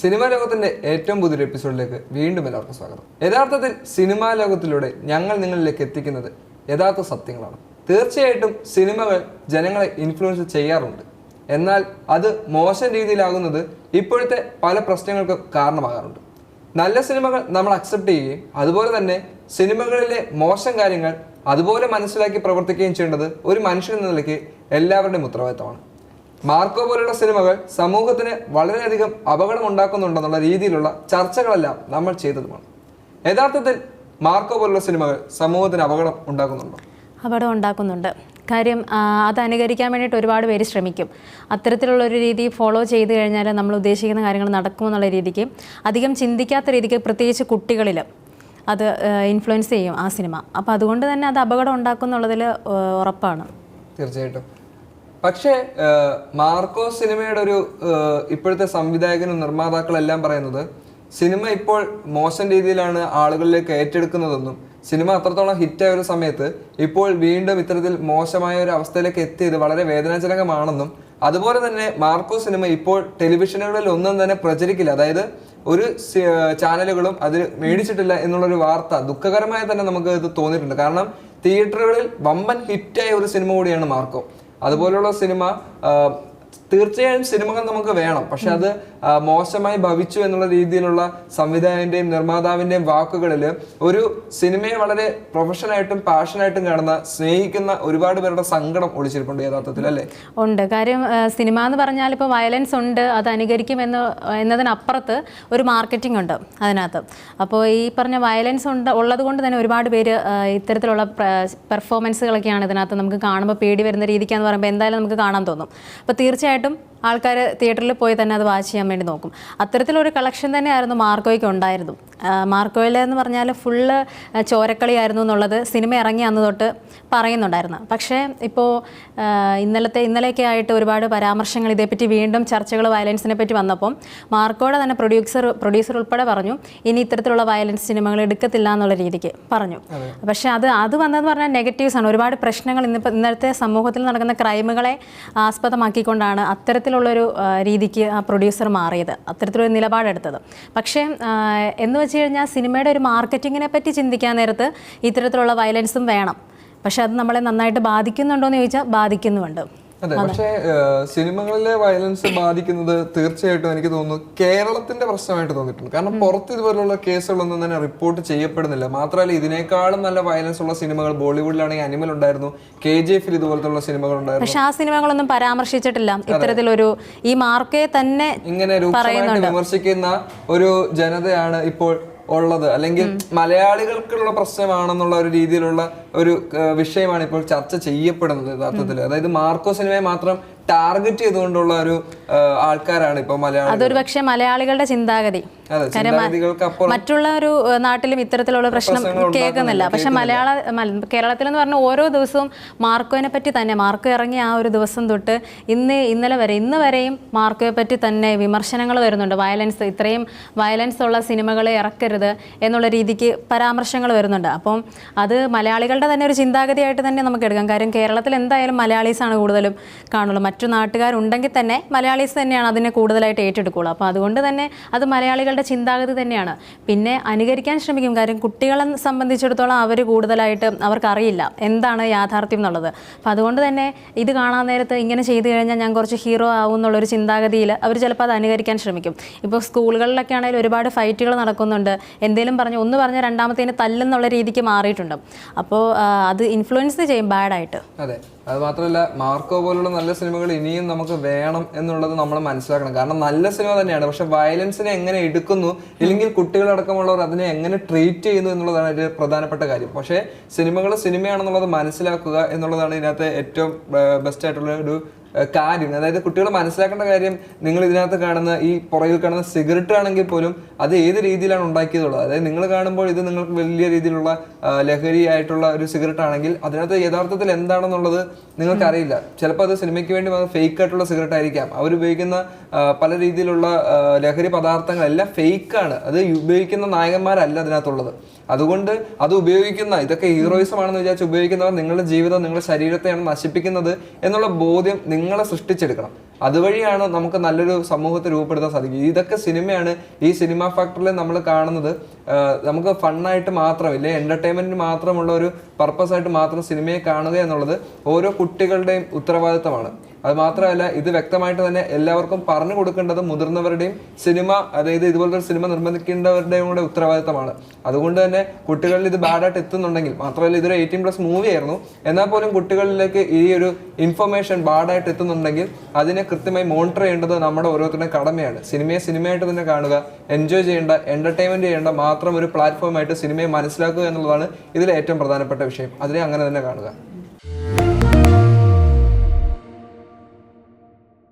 Cinema ലോകത്തിന്റെ ഏറ്റവും പുതിയൊരു എപ്പിസോഡിലേക്ക് വീണ്ടും എല്ലാവർക്കും സ്വാഗതം. യഥാർത്ഥത്തിൽ സിനിമാ ലോകത്തിലൂടെ ഞങ്ങൾ നിങ്ങളിലേക്ക് എത്തിക്കുന്നത് യഥാർത്ഥ സത്യങ്ങളാണ്. തീർച്ചയായിട്ടും സിനിമകൾ ജനങ്ങളെ ഇൻഫ്ലുവൻസ് ചെയ്യാറുണ്ട്. എന്നാൽ അത് മോശം രീതിയിലാകുന്നത് ഇപ്പോഴത്തെ പല പ്രശ്നങ്ങൾക്കും കാരണമാകാറുണ്ട്. നല്ല സിനിമകൾ നമ്മൾ അക്സെപ്റ്റ് ചെയ്യുകയും അതുപോലെ തന്നെ സിനിമകളിലെ മോശം കാര്യങ്ങൾ അതുപോലെ മനസ്സിലാക്കി പ്രവർത്തിക്കുകയും ചെയ്യേണ്ടത് ഒരു മനുഷ്യൻ എന്ന നിലയ്ക്ക് എല്ലാവരുടെയും ഉത്തരവാദിത്തമാണ്. മാർക്കോ പോലുള്ള സിനിമകൾ സമൂഹത്തിന് വളരെയധികം അപകടം ഉണ്ടാക്കുന്നുണ്ടെന്നുള്ള രീതിയിലുള്ള ചർച്ചകളെല്ലാം നമ്മൾ ചെയ്തതുമാണ്. യഥാർത്ഥത്തിൽ മാർക്കോ പോലുള്ള സിനിമകൾ സമൂഹത്തിന് അപകടം ഉണ്ടാക്കുന്നുണ്ടോ? അപകടം ഉണ്ടാക്കുന്നുണ്ട്. കാര്യം അത് അനുകരിക്കാൻ വേണ്ടിയിട്ട് ഒരുപാട് പേര് ശ്രമിക്കും. അത്തരത്തിലുള്ള ഒരു രീതി ഫോളോ ചെയ്ത് കഴിഞ്ഞാൽ നമ്മൾ ഉദ്ദേശിക്കുന്ന കാര്യങ്ങൾ നടക്കുമെന്നുള്ള രീതിക്ക് അധികം ചിന്തിക്കാത്ത രീതിക്ക് പ്രത്യേകിച്ച് കുട്ടികളിൽ അത് ഇൻഫ്ലുവൻസ് ചെയ്യും ആ സിനിമ. അപ്പോൾ അതുകൊണ്ട് തന്നെ അത് അപകടം ഉണ്ടാക്കും എന്നുള്ളതിൽ ഉറപ്പാണ്. തീർച്ചയായിട്ടും. പക്ഷേ മാർക്കോ സിനിമയുടെ ഒരു ഇപ്പോഴത്തെ സംവിധായകനും നിർമ്മാതാക്കളെല്ലാം പറയുന്നത് സിനിമ ഇപ്പോൾ മോശം രീതിയിലാണ് ആളുകളിലേക്ക് ഏറ്റെടുക്കുന്നതെന്നും സിനിമ അത്രത്തോളം ഹിറ്റായ ഒരു സമയത്ത് ഇപ്പോൾ വീണ്ടും ഇത്തരത്തിൽ മോശമായ ഒരു അവസ്ഥയിലേക്ക് എത്തിയത് വളരെ വേദനാജനകമാണെന്നും അതുപോലെ തന്നെ മാർക്കോ സിനിമ ഇപ്പോൾ ടെലിവിഷനുകളിൽ ഒന്നും തന്നെ പ്രചരിക്കില്ല. അതായത് ഒരു ചാനലുകളും അത് മേടിച്ചിട്ടില്ല എന്നുള്ളൊരു വാർത്ത ദുഃഖകരമായി തന്നെ നമുക്ക് ഇത് തോന്നിയിട്ടുണ്ട്. കാരണം തിയേറ്ററുകളിൽ വമ്പൻ ഹിറ്റായ ഒരു സിനിമ കൂടിയാണ് മാർക്കോ. അതുപോലുള്ള സിനിമ തീർച്ചയായും സിനിമകൾ നമുക്ക് വേണം. പക്ഷെ അത് മോശമായി ഭവിച്ചു എന്നുള്ള രീതിയിലുള്ള സംവിധായകന്റെയും നിർമ്മാതാവിന്റെയും വാക്കുകളിൽ ഒരു സിനിമയെ വളരെ പ്രൊഫഷനായിട്ടും പാഷനായിട്ടും കാണുന്ന സ്നേഹിക്കുന്ന ഒരുപാട് പേരുടെ സങ്കടം ഒളിച്ചിരിപ്പുണ്ട് യഥാർത്ഥത്തിൽ അല്ലേ? ഉണ്ട്. കാര്യം സിനിമ എന്ന് പറഞ്ഞാൽ ഇപ്പോൾ വയലൻസ് ഉണ്ട് അത് അനുകരിക്കുമെന്ന് എന്നതിനപ്പുറത്ത് ഒരു മാർക്കറ്റിംഗ് ഉണ്ട് അതിനകത്ത്. അപ്പോൾ ഈ പറഞ്ഞ വയലൻസ് ഉണ്ട് ഉള്ളത് കൊണ്ട് തന്നെ ഒരുപാട് പേര് ഇത്തരത്തിലുള്ള പെർഫോമൻസുകളൊക്കെയാണ് ഇതിനകത്ത് നമുക്ക് കാണുമ്പോൾ പേടി വരുന്ന രീതിക്കാന്ന് പറയുമ്പോൾ എന്തായാലും നമുക്ക് കാണാൻ തോന്നും. അപ്പോൾ തീർച്ചയായിട്ടും ആൾക്കാർ തിയേറ്ററിൽ പോയി തന്നെ അത് വാച്ച് ചെയ്യാൻ വേണ്ടി നോക്കും. അത്തരത്തിലൊരു കളക്ഷൻ തന്നെയായിരുന്നു മാർക്കോയ്ക്ക് ഉണ്ടായിരുന്നു മാർക്കോയിൽ എന്ന് പറഞ്ഞാൽ ഫുള്ള് ചോരക്കളിയായിരുന്നു എന്നുള്ളത് സിനിമ ഇറങ്ങി അന്ന് തൊട്ട് പറയുന്നുണ്ടായിരുന്നു. പക്ഷേ ഇപ്പോൾ ഇന്നലത്തെ ഇന്നലെയൊക്കെ ആയിട്ട് ഒരുപാട് പരാമർശങ്ങൾ ഇതേപ്പറ്റി വീണ്ടും ചർച്ചകൾ വയലൻസിനെ പറ്റി വന്നപ്പം മാർക്കോയുടെ തന്നെ പ്രൊഡ്യൂസർ പ്രൊഡ്യൂസർ ഉൾപ്പെടെ പറഞ്ഞു ഇനി ഇത്തരത്തിലുള്ള വയലൻസ് സിനിമകൾ എടുക്കത്തില്ല എന്നുള്ള രീതിക്ക് പറഞ്ഞു. പക്ഷേ അത് അത് വന്നതെന്ന് പറഞ്ഞാൽ നെഗറ്റീവ്സ് ആണ്. ഒരുപാട് പ്രശ്നങ്ങൾ ഇന്നിപ്പോൾ ഇന്നത്തെ സമൂഹത്തിൽ നടക്കുന്ന ക്രൈമുകളെ ആസ്പദമാക്കിക്കൊണ്ടാണ് അത്തരത്തിലുള്ളൊരു ആ, രീതിക്ക് ആ പ്രൊഡ്യൂസർ മാറിയത്. അത്തരത്തിലൊരു നിലപാടെടുത്തത്. പക്ഷേ എന്ന് വെച്ച് കഴിഞ്ഞാൽ സിനിമയുടെ ഒരു മാർക്കറ്റിങ്ങിനെ പറ്റി ചിന്തിക്കാൻ നേരത്ത് ഇത്തരത്തിലുള്ള വയലൻസും വേണം. പക്ഷെ അത് നമ്മളെ നന്നായിട്ട് ബാധിക്കുന്നുണ്ടോ എന്ന് ചോദിച്ചാൽ ബാധിക്കുന്നുമുണ്ട് അതെ പക്ഷേ സിനിമകളിലെ വയലൻസ് ബാധിക്കുന്നത് തീർച്ചയായിട്ടും എനിക്ക് തോന്നുന്നു കേരളത്തിന്റെ പ്രശ്നമായിട്ട് തോന്നിയിട്ടുണ്ട്. കാരണം പുറത്ത് ഇതുപോലുള്ള കേസുകളൊന്നും തന്നെ റിപ്പോർട്ട് ചെയ്യപ്പെടുന്നില്ല. മാത്രമല്ല ഇതിനേക്കാളും നല്ല വയലൻസ് ഉള്ള സിനിമകൾ ബോളിവുഡിലാണെങ്കിൽ അനിമൽ ഉണ്ടായിരുന്നു കെ ജി എഫിൽ ഇതുപോലത്തെ സിനിമകൾ ഉണ്ടായിരുന്നു. പക്ഷേ ആ സിനിമകളൊന്നും പരാമർശിച്ചിട്ടില്ല. ഇത്തരത്തിലൊരു ഈ മാർക്കെ തന്നെ ഇങ്ങനെ രൂക്ഷമായിട്ട് വിമർശിക്കുന്ന ഒരു ജനതയാണ് ഇപ്പോൾ ഉള്ളത്. അല്ലെങ്കിൽ മലയാളികൾക്കുള്ള പ്രശ്നമാണെന്നുള്ള ഒരു രീതിയിലുള്ള ഒരു വിഷയമാണ് ഇപ്പോൾ ചർച്ച ചെയ്യപ്പെടുന്നത് യഥാർത്ഥത്തിൽ. അതായത് മാർക്കോ സിനിമയെ മാത്രം ടാർഗറ്റ് ചെയ്തുകൊണ്ടുള്ള ഒരു ആൾക്കാരാണ് ഇപ്പൊ മലയാളം അതൊരു പക്ഷെ മലയാളികളുടെ ചിന്താഗതി. മറ്റുള്ള ഒരു നാട്ടിലും ഇത്തരത്തിലുള്ള പ്രശ്നം കേൾക്കുന്നില്ല. പക്ഷെ മലയാള മല- കേരളത്തിൽ എന്ന് പറഞ്ഞാൽ ഓരോ ദിവസവും മാർക്കോനെ പറ്റി തന്നെ മാർക്കോ ഇറങ്ങിയ ആ ഒരു ദിവസം തൊട്ട് ഇന്ന് ഇന്നലെ വരെ ഇന്ന് വരെയും മാർക്കോയെ പറ്റി തന്നെ വിമർശനങ്ങൾ വരുന്നുണ്ട്. വയലൻസ് ഇത്രയും വയലൻസ് ഉള്ള സിനിമകളെ ഇറക്കരുത് എന്നുള്ള രീതിക്ക് പരാമർശങ്ങൾ വരുന്നുണ്ട്. അപ്പം അത് മലയാളികളുടെ തന്നെ ഒരു ചിന്താഗതിയായിട്ട് തന്നെ നമുക്ക് എടുക്കാം. കാര്യം കേരളത്തിൽ എന്തായാലും മലയാളീസാണ് കൂടുതലും കാണുള്ളൂ. മറ്റു നാട്ടുകാരുണ്ടെങ്കിൽ തന്നെ മലയാളീസ് തന്നെയാണ് അതിനെ കൂടുതലായിട്ട് ഏറ്റെടുക്കുള്ളൂ. അപ്പോൾ അതുകൊണ്ട് തന്നെ അത് മലയാളികളുടെ ചിന്താഗതി തന്നെയാണ്. പിന്നെ അനുകരിക്കാൻ ശ്രമിക്കും. കാര്യം കുട്ടികളെ സംബന്ധിച്ചിടത്തോളം അവർ കൂടുതലായിട്ട് അവർക്കറിയില്ല എന്താണ് യാഥാർത്ഥ്യം എന്നുള്ളത്. അപ്പോൾ അതുകൊണ്ട് തന്നെ ഇത് കാണാൻ നേരത്ത് ഇങ്ങനെ ചെയ്തു കഴിഞ്ഞാൽ ഞാൻ കുറച്ച് ഹീറോ ആവും എന്നുള്ളൊരു ചിന്താഗതിയിൽ അവർ ചിലപ്പോൾ അത് അനുകരിക്കാൻ ശ്രമിക്കും. ഇപ്പോൾ സ്കൂളുകളിലൊക്കെ ആണെങ്കിൽ ഒരുപാട് ഫൈറ്റുകൾ നടക്കുന്നുണ്ട്. എന്തെങ്കിലും പറഞ്ഞ് ഒന്ന് പറഞ്ഞ രണ്ടാമത്തേന് തല്ലെന്നുള്ള രീതിക്ക് മാറിയിട്ടുണ്ട്. അപ്പോൾ അത് ഇൻഫ്ലുവൻസ് ചെയ്യും ബാഡായിട്ട് അതെ. അത് മാത്രമല്ല മാർക്കോ പോലുള്ള നല്ല സിനിമകൾ ഇനിയും നമുക്ക് വേണം എന്നുള്ളത് നമ്മൾ മനസ്സിലാക്കണം. കാരണം നല്ല സിനിമ തന്നെയാണ്. പക്ഷെ വയലൻസിനെ എങ്ങനെ എടുക്കുന്നു? ഇല്ലെങ്കിൽ കുട്ടികളടക്കമുള്ളവർ അതിനെ എങ്ങനെ ട്രീറ്റ് ചെയ്യുന്നു എന്നുള്ളതാണ് ഒരു പ്രധാനപ്പെട്ട കാര്യം. പക്ഷേ സിനിമകൾ സിനിമയാണെന്നുള്ളത് മനസ്സിലാക്കുക എന്നുള്ളതാണ് ഇതിനകത്ത് ഏറ്റവും ബെസ്റ്റ് ആയിട്ടുള്ള ഒരു കാര്യം അതായത് കുട്ടികൾ മനസ്സിലാക്കേണ്ട കാര്യം നിങ്ങൾ ഇതിനകത്ത് കാണുന്ന ഈ പുറകിൽ കാണുന്ന സിഗരറ്റ് ആണെങ്കിൽ പോലും അത് ഏത് രീതിയിലാണ് ഉണ്ടാക്കിയതുള്ളത്? അതായത് നിങ്ങൾ കാണുമ്പോൾ ഇത് നിങ്ങൾക്ക് വലിയ രീതിയിലുള്ള ലഹരി ആയിട്ടുള്ള ഒരു സിഗരറ്റ് ആണെങ്കിൽ അതിനകത്ത് യഥാർത്ഥത്തിൽ എന്താണെന്നുള്ളത് നിങ്ങൾക്ക് അറിയില്ല ചിലപ്പോൾ അത് സിനിമയ്ക്ക് വേണ്ടി ഫേക്ക് ആയിട്ടുള്ള സിഗരറ്റ് ആയിരിക്കാം. അവർ ഉപയോഗിക്കുന്ന പല രീതിയിലുള്ള ലഹരി പദാർത്ഥങ്ങളെല്ലാം ഫേക്ക് ആണ്. അത് ഉപയോഗിക്കുന്ന നായകന്മാരല്ല അതിനകത്തുള്ളത്. അതുകൊണ്ട് അത് ഉപയോഗിക്കുന്ന ഇതൊക്കെ ഹീറോയിസം ആണെന്ന് വിചാരിച്ച് ഉപയോഗിക്കുന്നവർ നിങ്ങളുടെ ജീവിതം നിങ്ങളുടെ ശരീരത്തെയാണ് നശിപ്പിക്കുന്നത് എന്നുള്ള ബോധ്യം നിങ്ങളെ സൃഷ്ടിച്ചെടുക്കണം. അതുവഴിയാണ് നമുക്ക് നല്ലൊരു സമൂഹത്തെ രൂപപ്പെടുത്താൻ സാധിക്കുക ഇതൊക്കെ സിനിമയാണ്. ഈ സിനിമ ഫാക്ടറിൽ നമ്മൾ കാണുന്നത് നമുക്ക് ഫണ്ണായിട്ട് മാത്രം ഇല്ലേ എന്റർടൈൻമെന്റ് മാത്രമുള്ള ഒരു പർപ്പസ് ആയിട്ട് മാത്രം സിനിമയെ കാണുക എന്നുള്ളത് ഓരോ കുട്ടികളുടെയും ഉത്തരവാദിത്തമാണ്. അതുമാത്രമല്ല ഇത് വ്യക്തമായിട്ട് തന്നെ എല്ലാവർക്കും പറഞ്ഞു കൊടുക്കേണ്ടത് മുതിർന്നവരുടെയും സിനിമ അതായത് ഇതുപോലത്തെ ഒരു സിനിമ നിർബന്ധിക്കേണ്ടവരുടെയും കൂടെ ഉത്തരവാദിത്തമാണ്. അതുകൊണ്ട് തന്നെ കുട്ടികളിൽ ഇത് ബാഡായിട്ട് എത്തുന്നുണ്ടെങ്കിൽ മാത്രമല്ല ഇതൊരു എയ്റ്റീൻ പ്ലസ് മൂവി ആയിരുന്നു എന്നാൽ പോലും കുട്ടികളിലേക്ക് ഈ ഒരു ഇൻഫർമേഷൻ ബാഡായിട്ട് എത്തുന്നുണ്ടെങ്കിൽ അതിനെ കൃത്യമായി മോണിറ്റർ ചെയ്യേണ്ടത് നമ്മുടെ ഓരോരുത്തരുടെ കടമയാണ്. സിനിമയെ സിനിമയായിട്ട് തന്നെ കാണുക എൻജോയ് ചെയ്യേണ്ട എന്റർടൈൻമെന്റ് ചെയ്യേണ്ട മാത്രം ഒരു പ്ലാറ്റ്ഫോമായിട്ട് സിനിമയെ മനസ്സിലാക്കുക എന്നുള്ളതാണ് ഇതിലെ ഏറ്റവും പ്രധാനപ്പെട്ട വിഷയം. അതിനെ അങ്ങനെ തന്നെ കാണുക.